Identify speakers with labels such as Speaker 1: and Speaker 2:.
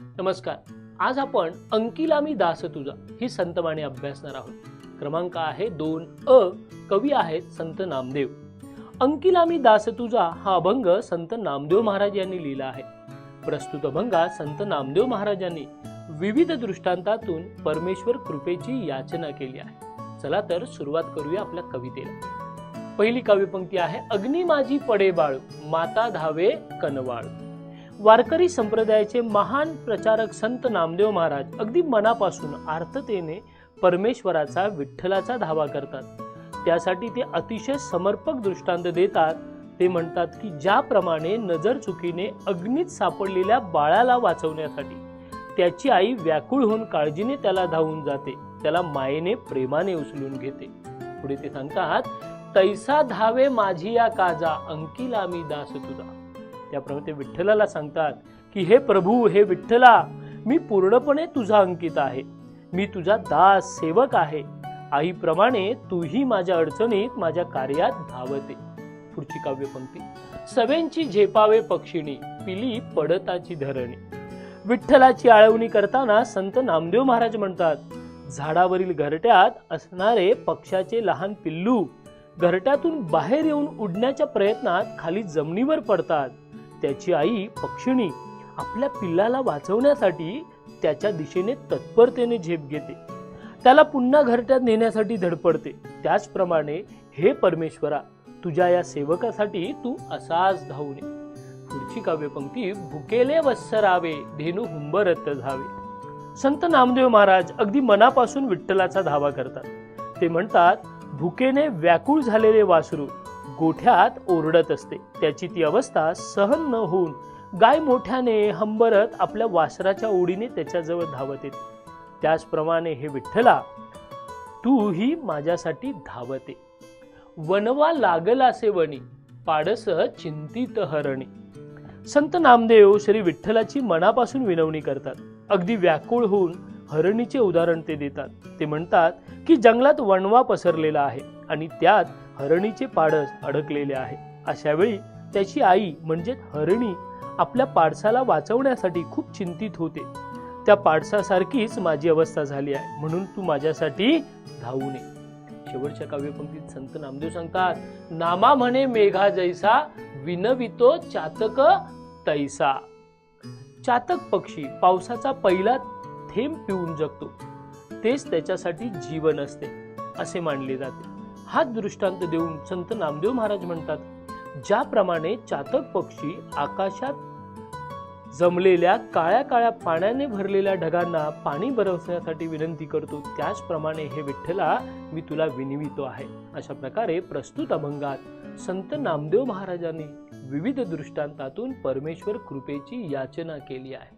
Speaker 1: नमस्कार. आज आपण अंकिला मी दास तुझा ही संतवाणी अभ्यासणार आहोत. क्रमांक आहे दोन अ कवी आहेत संत नामदेव. अंकिला मी दास तुझा हा अभंग संत नामदेव महाराज यांनी लिहिला आहे. प्रस्तुत अभंगात संत नामदेव महाराजांनी विविध दृष्टांतातून परमेश्वर कृपेची याचना केली आहे. चला तर सुरुवात करूया आपल्या कवितेला. पहिली काव्यपंक्ती आहे अग्नि माझी पडे बाळू माता धावे कनवाळू. वारकरी संप्रदायाचे महान प्रचारक संत नामदेव महाराज अगदी मनापासून आर्ततेने परमेश्वराचा विठ्ठलाचा धावा करतात. त्यासाठी ते अतिशय समर्पक दृष्टांत देतात. ते म्हणतात की ज्याप्रमाणे नजर चुकीने अग्नीत सापडलेल्या बाळाला वाचवण्यासाठी त्याची आई व्याकुळ होऊन काळजीने त्याला धावून जाते. त्याला मायेने प्रेमाने उचलून घेते. पुढे ते सांगतात तैसा धावे माझी या काजा अंकिला मी दास तुझा. त्याप्रमाणे ते विठ्ठलाला सांगतात की हे प्रभू हे विठ्ठला मी पूर्णपणे तुझा अंकित आहे. मी तुझा दास सेवक आहे. आईप्रमाणे तूही माझ्या अडचणीत माझ्या कार्यात धावते. पुढची काव्यपंक्ती सवेंची झेपावे पक्षिणी पिली पडताची धरणी. विठ्ठलाची आळवणी करताना संत नामदेव महाराज म्हणतात झाडावरील घरट्यात असणारे पक्षाचे लहान पिल्लू घरट्यातून बाहेर येऊन उडण्याच्या प्रयत्नात खाली जमिनीवर पडतात. त्याची आई पक्षिणी आपल्या पिल्लाला वाचवण्यासाठी त्याच्या दिशेने तत्परतेने झेप घेते. त्याला पुन्हा घरट्यात नेण्यासाठी धडपडते. त्याचप्रमाणे हे परमेश्वरा तुझ्या या सेवकासाठी तू असाच धावू नये पुढची काव्यपंक्ती भुकेले वत्सरावे धेनू हुंबरत धावे. संत नामदेव महाराज अगदी मनापासून विठ्ठलाचा धावा करतात. ते म्हणतात भुकेने व्याकुळ झालेले वासरू गोठ्यात ओरडत असते. त्याची ती अवस्था सहन न होऊन गाय मोठ्याने हंबरत आपल्या वासराच्या ओढीने त्याच्याजवळ धावत येते. त्याचप्रमाणे हे विठ्ठला तू ही माझ्यासाठी धावते. वनवा लागलासे वणी पाडस चिंतित हरणी. संत नामदेव श्री विठ्ठलाची मनापासून विनवणी करतात. अगदी व्याकुळ होऊन हरणीचे उदाहरण ते देतात. ते म्हणतात की जंगलात वणवा पसरलेला आहे आणि त्यात हरणीचे पाडस अडकलेले आहे. अशा वेळी त्याची आई म्हणजे हरणी आपल्या पाडसाला वाचवण्यासाठी खूप चिंतित होते. त्या पाडसासारखीच माझी अवस्था झाली आहे. म्हणून तू माझ्यासाठी धावू नये. शेवटच्या काव्यपंक्तीत संत नामदेव सांगतात नामा म्हणे मेघा जैसा विनवितो चातक तैसा. चातक पक्षी पावसाचा पहिला थेंब पिऊन जगतो. तेच त्याच्यासाठी जीवन असते असे मानले जाते. हा दृष्टांत देऊन संत नामदेव महाराज म्हणतात ज्याप्रमाणे चातक पक्षी आकाशात जमलेल्या काळ्या काळ्या पाण्याने भरलेल्या ढगांना पाणी भरवण्यासाठी विनंती करतो त्याचप्रमाणे हे विठ्ठला मी तुला विनवितो आहे. अशा प्रकारे प्रस्तुत अभंगात संत नामदेव महाराजांनी विविध दृष्टांतातून परमेश्वर कृपेची याचना केली आहे.